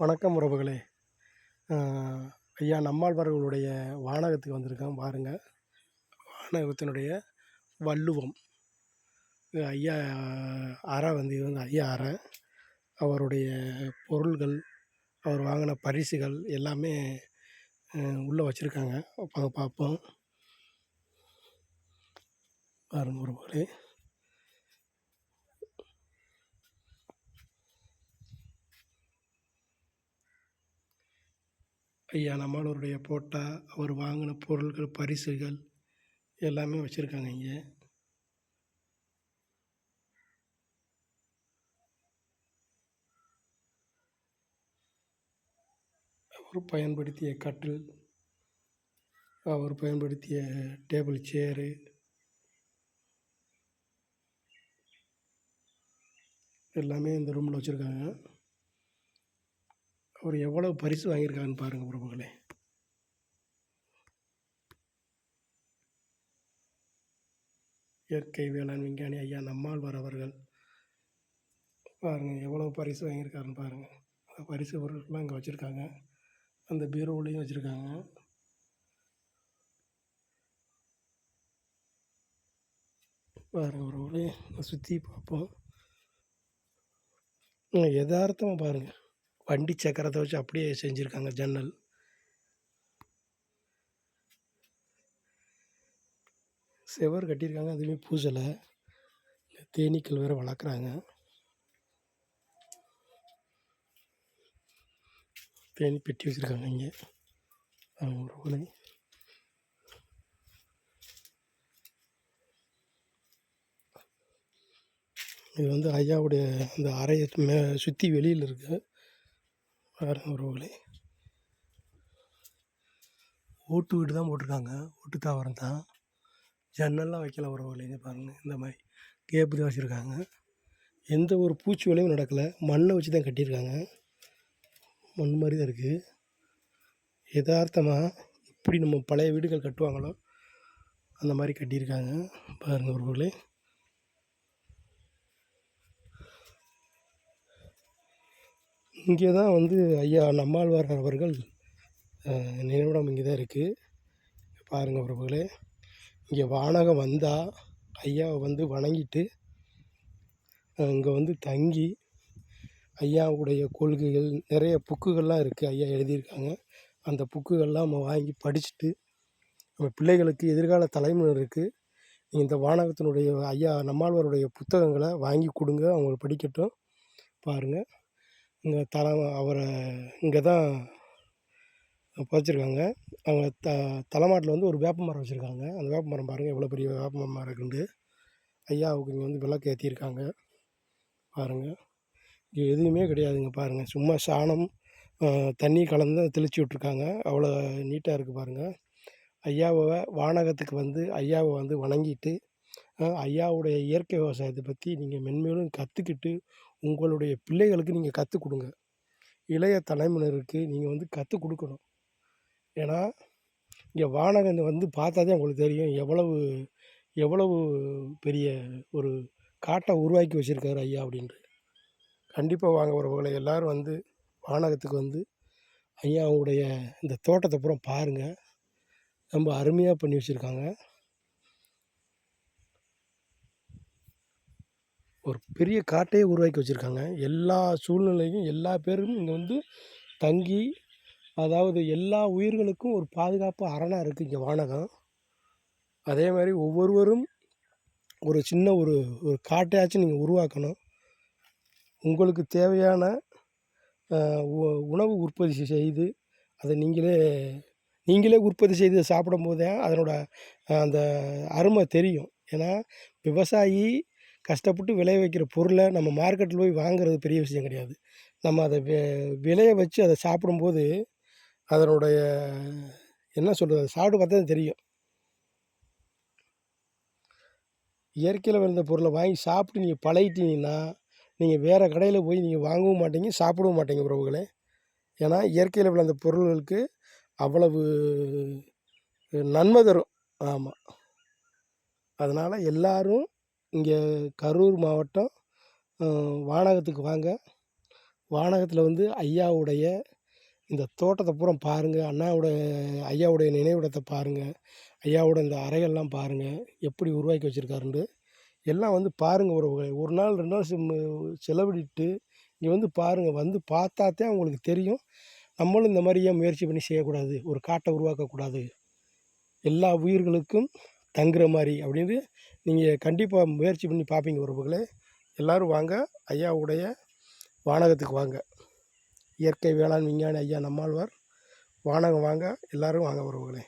வணக்கம் உறவுகளே. ஐயா நம்மாழ்வார்களுடைய வானகத்துக்கு வந்திருக்கோம் பாருங்கள் வானகத்தினுடைய வள்ளுவம். ஐயா அற வந்து இது வந்து ஐயா அறை. அவருடைய பொருள்கள் அவர் வாங்கின பரிசுகள் எல்லாமே உள்ளே வச்சுருக்காங்க. அப்போ பார்ப்போம். பாருங்கள் உறவுகளே. ஐயா நம்மளுடைய போட்டா அவர் வாங்கின பொருட்கள் பரிசுகள் எல்லாமே வச்சுருக்காங்க இங்கே. அவர் பயன்படுத்திய கட்டில் அவர் பயன்படுத்திய டேபிள் சேரு எல்லாமே இந்த ரூமில் வச்சுருக்காங்க. அவர் எவ்வளோ பரிசு வாங்கியிருக்காருன்னு பாருங்கள் பிரபுகளே இயற்கை வேளாண் விஞ்ஞானி ஐயா நம்மாழ்வார் அவர்கள். பாருங்கள் எவ்வளோ பரிசு வாங்கியிருக்காருன்னு பாருங்கள் அந்த பரிசு பொருட்கள்லாம் இங்கே வச்சுருக்காங்க. அந்த பீரோவிலையும் வச்சுருக்காங்க. பாருங்கள் உறவுகளே சுற்றி பார்ப்போம். யதார்த்தமாக பாருங்கள் வண்டி சக்கரத்தை வச்சு அப்படியே செஞ்சுருக்காங்க ஜன்னல். செவர் கட்டியிருக்காங்க அதுவுமே பூசலை. தேனீக்கள் வேறு வளர்க்குறாங்க. தேனி பெட்டி வச்சுருக்காங்க இங்கே. ஒரு இது வந்து ஐயாவுடைய அந்த அறையை மே சுற்றி வெளியில் இருக்குது பாருங்க உறவுகளே ஓட்டு வீடு தான் போட்டிருக்காங்க. ஓட்டு தாவரம் தான். ஜன்னல்லாம் வைக்கல உறவுகளே பாருங்கள் இந்த மாதிரி கேப்பு தான் வச்சுருக்காங்க. எந்த ஒரு பூச்சி வேலையும் நடக்கலை. மண்ணை வச்சு தான் கட்டியிருக்காங்க. மண் மாதிரி தான் இருக்குது யதார்த்தமாக இப்படி நம்ம பழைய வீடுகள் கட்டுவாங்களோ அந்த மாதிரி கட்டியிருக்காங்க. பாருங்கள் உறவுகளே இங்கே தான் வந்து ஐயா நம்மாழ்வார் அவர்கள் நினைவிடம் இங்கே தான் இருக்குது பாருங்கள் உறவுகளே இங்கே வானகம் வந்தால் ஐயாவை வந்து வணங்கிட்டு இங்கே வந்து தங்கி ஐயாவுடைய கொள்கைகள் நிறைய புக்குகள்லாம் இருக்குது ஐயா எழுதியிருக்காங்க. அந்த புக்குகள்லாம் நம்ம வாங்கி படிச்சுட்டு நம்ம பிள்ளைகளுக்கு எதிர்கால தலைமுறையினருக்கு இந்த வானகத்தினுடைய ஐயா நம்மாழ்வாருடைய புத்தகங்களை வாங்கி கொடுங்க அவங்களுக்கு படிக்கட்டும். பாருங்கள் இங்கே தலை அவரை இங்கே தான் புதைச்சிருக்காங்க. அவங்க த தலைமாட்டில் வந்து ஒரு வேப்ப மரம் வச்சுருக்காங்க. அந்த வேப்ப மரம் பாருங்கள் எவ்வளோ பெரிய வேப்ப மரம் இருக்குன்ட்டு. ஐயாவுக்கு இங்கே வந்து விளக்கு ஏற்றிருக்காங்க. பாருங்கள் இங்கே எதுவுமே கிடையாதுங்க பாருங்கள் சும்மா சாணம் தண்ணி கலந்து தெளித்து விட்ருக்காங்க அவ்வளோ நீட்டாக இருக்குது பாருங்கள் ஐயாவை வானகத்துக்கு வந்து ஐயாவை வந்து வணங்கிட்டு ஐயாவுடைய இயற்கை விவசாயத்தை பற்றி நீங்கள் மென்மேலும் கற்றுக்கிட்டு உங்களுடைய பிள்ளைகளுக்கு நீங்கள் கற்றுக் கொடுங்க. இளைய தலைமுறையினருக்கு நீங்கள் வந்து கற்றுக் கொடுக்கணும். ஏன்னா இங்கே வானகன் வந்து பார்த்தா தான் உங்களுக்கு தெரியும் எவ்வளவு எவ்வளவு பெரிய ஒரு காட்டை உருவாக்கி வச்சுருக்காரு ஐயா அப்படின்ட்டு. கண்டிப்பாக வாங்க உறவுகளை எல்லோரும் வந்து வானகத்துக்கு வந்து ஐயாவுடைய இந்த தோட்டத்தை பூரா பாருங்கள் ரொம்ப அருமையாக பண்ணி வச்சுருக்காங்க. ஒரு பெரிய காட்டையே உருவாக்கி வச்சுருக்காங்க. எல்லா சூழ்நிலையும் எல்லா பேரும் இங்கே வந்து தங்கி அதாவது எல்லா உயிர்களுக்கும் ஒரு பாதுகாப்பு அரணாக இருக்குது இங்கே வானகம். அதே மாதிரி ஒவ்வொருவரும் ஒரு சின்ன ஒரு ஒரு காட்டையாச்சும் நீங்கள் உருவாக்கணும். உங்களுக்கு தேவையான உணவு உற்பத்தி செய்து அதை நீங்களே நீங்களே உற்பத்தி செய்து சாப்பிடும் போதே அதனோட அந்த அருமை தெரியும். ஏன்னா விவசாயி கஷ்டப்பட்டு விளைய வைக்கிற பொருளை நம்ம மார்க்கெட்டில் போய் வாங்குறது பெரிய விஷயம் கிடையாது. நம்ம அதை விளைய வச்சு அதை சாப்பிடும்போது அதனுடைய என்ன சொல்கிறது சாப்பிட்டு பார்த்தா தான் தெரியும். இயற்கையில் விளைந்த பொருளை வாங்கி சாப்பிட்டு நீங்கள் பழகிட்டீங்கன்னா நீங்கள் வேறு கடையில் போய் நீங்கள் வாங்கவும் மாட்டீங்க சாப்பிடவும் மாட்டீங்க உறவுகளே. ஏன்னா இயற்கையில் விளைந்த பொருள்களுக்கு அவ்வளவு நன்மை தரும். ஆமாம் அதனால் எல்லோரும் இங்கே கரூர் மாவட்டம் வானகத்துக்கு வாங்க. வானகத்தில் வந்து ஐயாவுடைய இந்த தோட்டத்தை பூரா பாருங்கள் அண்ணாவோட ஐயாவுடைய நினைவிடத்தை பாருங்கள் ஐயாவோட இந்த அறைகள்லாம் பாருங்கள் எப்படி உருவாக்கி வச்சுருக்காருன்ட்டு. எல்லாம் வந்து பாருங்கள் ஒரு ஒரு நாள் ரெண்டு நாள் செம்- செலவிட்டு இங்கே வந்து பாருங்கள் வந்து பார்த்தாத்தே அவங்களுக்கு தெரியும். நம்மளும் இந்த மாதிரி ஏன் முயற்சி பண்ணி செய்யக்கூடாது. ஒரு காட்டை உருவாக்கக்கூடாது. எல்லா உயிர்களுக்கும் தங்குற மாதிரி அப்படின்னு நீங்கள் கண்டிப்பாக முயற்சி பண்ணி பார்ப்பீங்க உறவுகளே எல்லோரும் வாங்க ஐயாவுடைய வானகத்துக்கு வாங்க. இயற்கை வேளாண் விஞ்ஞானி ஐயா நம்மாழ்வார். வானகம் வாங்க எல்லோரும் வாங்க உறவுகளே